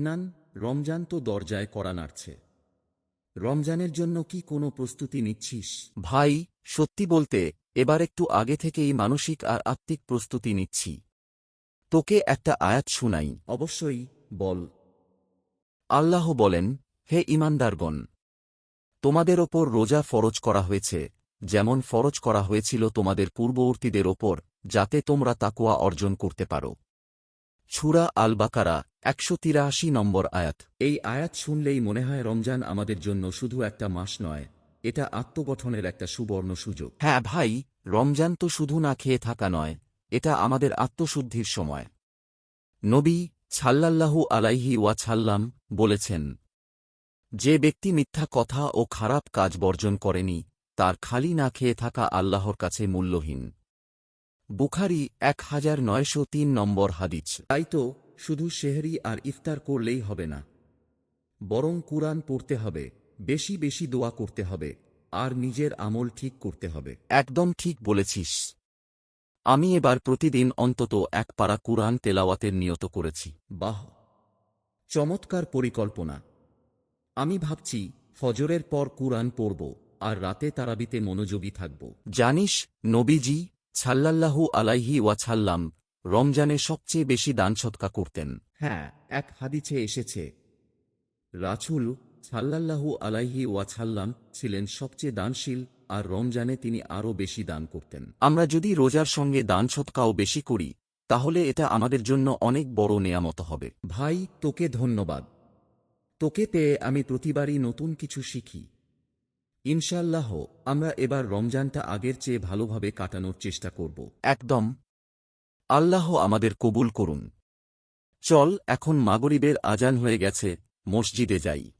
নান রমজান তো দরজায় করা নাড়ছে। রমজানের জন্য কি কোনো প্রস্তুতি নিচ্ছিস? ভাই সত্যি বলতে এবার একটু আগে থেকেই মানসিক আর আত্মিক প্রস্তুতি নিচ্ছি। তোকে একটা আয়াত শুনাই। অবশ্যই বল। আল্লাহ বলেন হে ইমানদারগণ তোমাদের ওপর রোজা ফরজ করা হয়েছে যেমন ফরজ করা হয়েছিল তোমাদের পূর্ববর্তীদের ওপর যাতে তোমরা তাকুয়া অর্জন করতে পারো। ছুরা আল বাকারা একশো তিরাশি নম্বর আয়াত। এই আয়াত শুনলেই মনে হয় রমজান আমাদের জন্য শুধু একটা মাস নয়, এটা আত্মগঠনের একটা সুবর্ণ সুযোগ। হ্যাঁ ভাই, রমজান তো শুধু না খেয়ে থাকা নয়, এটা আমাদের আত্মশুদ্ধির সময়। নবী ছাল্লাল্লাহু আলাইহি ওয়াছাল্লাম বলেছেন, যে ব্যক্তি মিথ্যা কথা ও খারাপ কাজ বর্জন করেনি, তার খালি না খেয়ে থাকা আল্লাহর কাছে মূল্যহীন। বুখারি এক হাজার নয়শো তিন নম্বর হাদিছ তাই তো শুধু সেহরি আর ইফতার করলেই হবে না, বরং কুরআন পড়তে হবে, বেশি বেশি দোয়া করতে হবে, আর নিজের আমল ঠিক করতে হবে। একদম ঠিক বলেছিস। আমি এবার প্রতিদিন অন্তত এক পারা কুরআন তেলাওয়াতের নিয়ত করেছি। বাহ! চমৎকার পরিকল্পনা। আমি ভাবছি, ফজরের পর কুরআন পড়ব, আর রাতে তারাবিতে মনোযোগী থাকব। জানিস, নবীজি ছাল্লাল্লাহু আলাইহি ওয়াছাল্লাম রমজানে সবচেয়ে বেশি দান সৎকা করতেন। হ্যাঁ এক হাদিছে এসেছে রাছুল সাল্লাল্লাহু আলাইহি ওয়াছাল্লাম ছিলেন সবচেয়ে দানশীল আর রমজানে তিনি আরও বেশি দান করতেন। আমরা যদি রোজার সঙ্গে দান সৎকাও বেশি করি তাহলে এটা আমাদের জন্য অনেক বড় নেয়ামত হবে। ভাই তোকে ধন্যবাদ। তোকে পেয়ে আমি প্রতিবারই নতুন কিছু শিখি। ইনশাল্লাহ আমরা এবার রমজানটা আগের চেয়ে ভালোভাবে কাটানোর চেষ্টা করব। একদম। আল্লাহ আমাদের কবুল করুন। চল, এখন মাগরিবের আজান হয়ে গেছে, মসজিদে যাই।